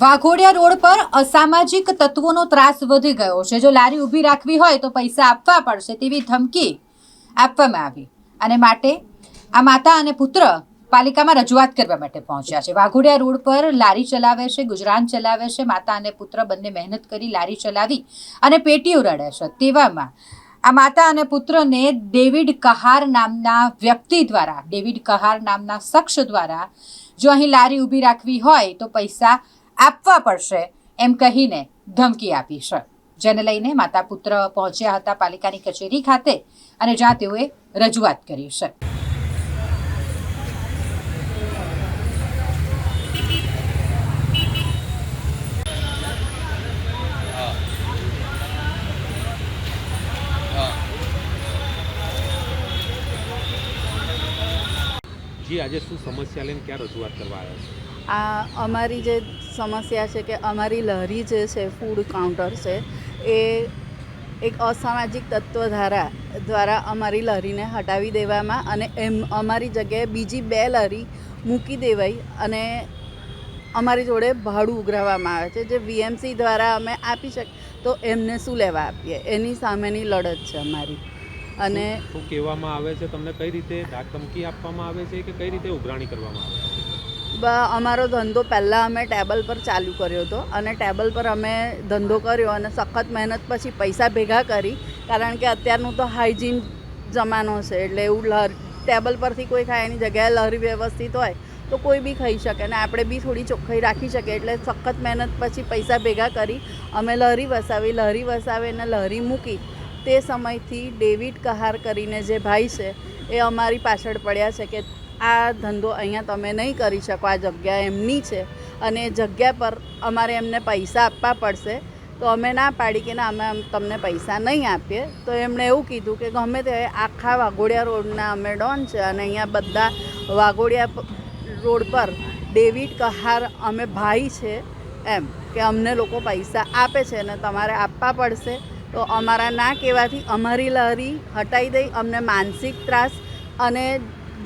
Waghodia road પર અસામાજિક તત્વોનો ત્રાસ વધી ગયો છે. જો લારી ઊભી રાખવી હોય તો પૈસા આપવા પડશે તેવી ધમકી આપવામાં આવી. અને માટે આ માતા અને પુત્ર પાલિકામાં રજૂઆત કરવા માટે પહોંચ્યા છે. વાઘોડિયા રોડ પર લારી ચલાવે છે, ગુજરાન ચલાવે છે. માતા અને પુત્ર બંને મહેનત કરી લારી ચલાવી અને પેટીઓ રડે છે. તેવામાં આ માતા અને પુત્રને ડેવિડ કહાર નામના વ્યક્તિ દ્વારા, ડેવિડ કહાર નામના શખ્સ દ્વારા જો અહીં લારી ઊભી રાખવી હોય તો પૈસા આપવા પડશે એમ કહીને ધમકી આપી છે. જેને લઈને માતા પુત્ર પહોંચ્યા હતા પાલિકાની કચેરી ખાતે અને જ્યાં તેઓએ રજૂઆત કરી છે. જી આજે શું સમસ્યા લઈને ક્યાં રજૂઆત કરવા આવ્યા છે? આ અમારી જે સમસ્યા છે કે અમારી લહેરી જે છે ફૂડ કાઉન્ટર છે, એ એક અસામાજિક તત્વ ધારા દ્વારા અમારી લહેરીને હટાવી દેવામાં અને એમ અમારી જગ્યાએ બીજી બે લહેરી મૂકી દેવાઈ અને અમારી જોડે ભાડું ઉઘરાવવામાં આવે છે. જે વીએમસી દ્વારા અમે આપી શક, તો એમને શું લેવા આપીએ? એની સામેની લડત છે અમારી. અને શું- કહેવામાં આવે છે? તમને કઈ રીતે ધમકી આપવામાં આવે છે કે કઈ રીતે ઉઘરાણી કરવામાં આવે છે? અમારો ધંધો પહેલાં અમે ટેબલ પર ચાલુ કર્યો હતો અને ટેબલ પર અમે ધંધો કર્યો અને સખત મહેનત પછી પૈસા ભેગા કરી. કારણ કે અત્યારનું તો હાઇજીન જમાનો છે, એટલે એવું લહર ટેબલ પરથી કોઈ ખાય એની જગ્યાએ લહરી વ્યવસ્થિત હોય તો કોઈ બી ખાઈ શકે અને આપણે બી થોડી ચોખ્ખાઈ રાખી શકીએ. એટલે સખત મહેનત પછી પૈસા ભેગા કરી, અમે લહરી વસાવી લહરી વસાવી અને લહરી મૂકી. તે સમયથી ડેવિડ કહાર કરીને જે ભાઈ છે, એ અમારી પાછળ પડ્યા છે કે આ ધંધો અહીંયા તમે નહીં કરી શકો, આ જગ્યા એમની છે. અને જગ્યા પર અમારે એમને પૈસા આપવા પડશે, તો અમે ના પાડી કે ના, અમે તમને પૈસા નહીં આપીએ. તો એમણે એવું કીધું કે ગમે તે આખા વાઘોડિયા રોડના અમે ડોન છે અને અહીંયા બધા વાઘોડિયા રોડ પર ડેવિડ કહાર અમે ભાઈ છે એમ, કે અમને લોકો પૈસા આપે છે અને તમારે આપવા પડશે. તો અમારા ના કહેવાથી અમારી લહેરી હટાવી દઈ, અમને માનસિક ત્રાસ અને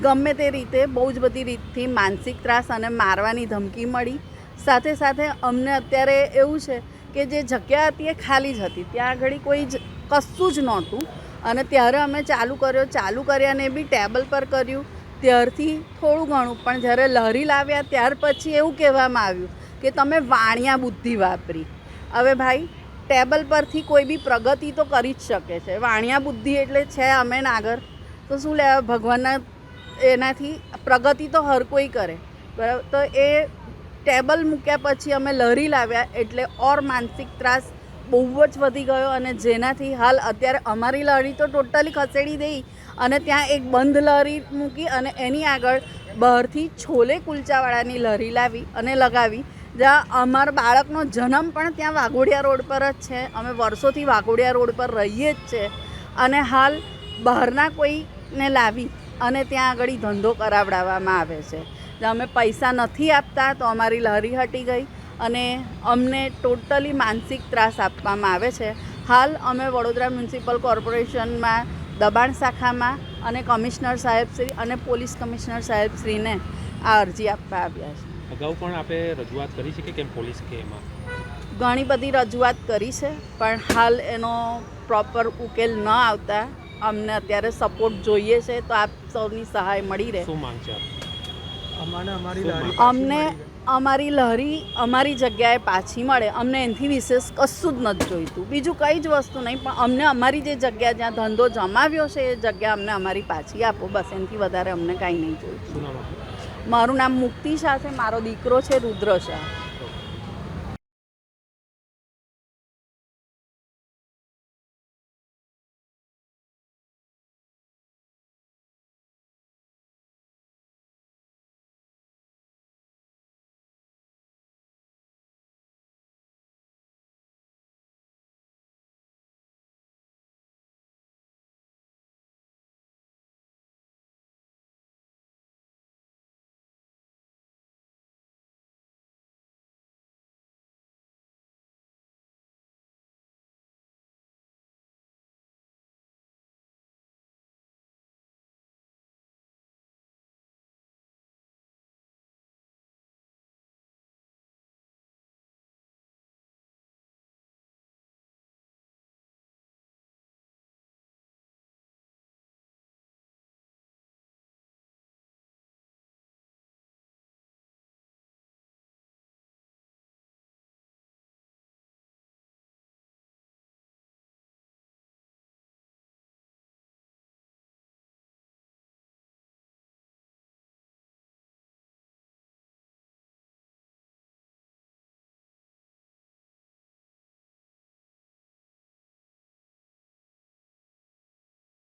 ગમે તે રીતે બહુ જ બધી રીતથી માનસિક ત્રાસ અને મારવાની ધમકી મળી. સાથે સાથે અમને અત્યારે એવું છે કે જે જગ્યા હતી એ ખાલી જ હતી. ત્યાં આગળ કોઈ જ, કશું જ નહોતું. અને ત્યારે અમે ચાલુ કર્યો. ચાલુ કર્યા ને બી ટેબલ પર કર્યું. ત્યારથી થોડું ઘણું. પણ જ્યારે લહેરી લાવ્યા ત્યાર પછી એવું કહેવામાં આવ્યું કે તમે વાણિયા બુદ્ધિ વાપરી. હવે ભાઈ, ટેબલ પરથી કોઈ બી પ્રગતિ તો કરી જ શકે છે. વાણિયા બુદ્ધિ એટલે છે અમે નાગર. તો શું લેવા? ભગવાનના એનાથી પ્રગતિ તો હર કોઈ કરે. બરાબર? તો એ ટેબલ મૂક્યા પછી અમે લહેરી લાવ્યા એટલે ઓર માનસિક ત્રાસ બહુ જ વધી ગયો અને જેનાથી હાલ અત્યારે અમારી લહેરી તો ટોટલી ખસેડી દઈ અને ત્યાં એક બંધ લહેરી મૂકી અને એની આગળ બહારથી છોલે કુલચાવાળાની લહેરી લાવી અને લગાવી. જ્યાં અમારા બાળકનો જન્મ પણ ત્યાં વાઘોડિયા રોડ પર જ છે. અમે વર્ષોથી વાઘોડિયા રોડ પર રહીએ જ છે. અને હાલ બહારના કોઈને લાવી અને ત્યાં આગળ ધંધો કરાવડાવવામાં આવે છે. અમે પૈસા નથી આપતા તો અમારી લહેરી હટી ગઈ અને અમને ટોટલી માનસિક ત્રાસ આપવામાં આવે છે. હાલ અમે વડોદરા મ્યુનિસિપલ કોર્પોરેશનમાં દબાણ શાખામાં અને કમિશનર સાહેબશ્રી અને પોલીસ કમિશનર સાહેબશ્રીને આ અરજી આપવા આવ્યા છે. અગાઉ પણ આપણે રજૂઆત કરી છે કે કેમ પોલીસ કે એમાં? ઘણી બધી રજૂઆત કરી છે પણ હાલ એનો પ્રોપર ઉકેલ ન આવતા. અમને અત્યારે સપોર્ટ જોઈએ છે તો આપ સૌની સહાય મળી રહે. શું માંગ છે આપ? અમારી શું અમને અમારી લહેરી અમારી જગ્યાએ પાછી મળે. અમને એનાથી વિશેષ કશું જ નથી જોઈતું. બીજું કંઈ જ વસ્તુ નહીં પણ અમને અમારી જે જગ્યા જ્યાં ધંધો જમાવ્યો છે એ જગ્યા અમને અમારી પાછી આપો. બસ એનાથી વધારે અમને કાંઈ નહીં જોઈતું? મારું નામ મુક્તિ શાહ છે મારો દીકરો છે રુદ્ર શાહ.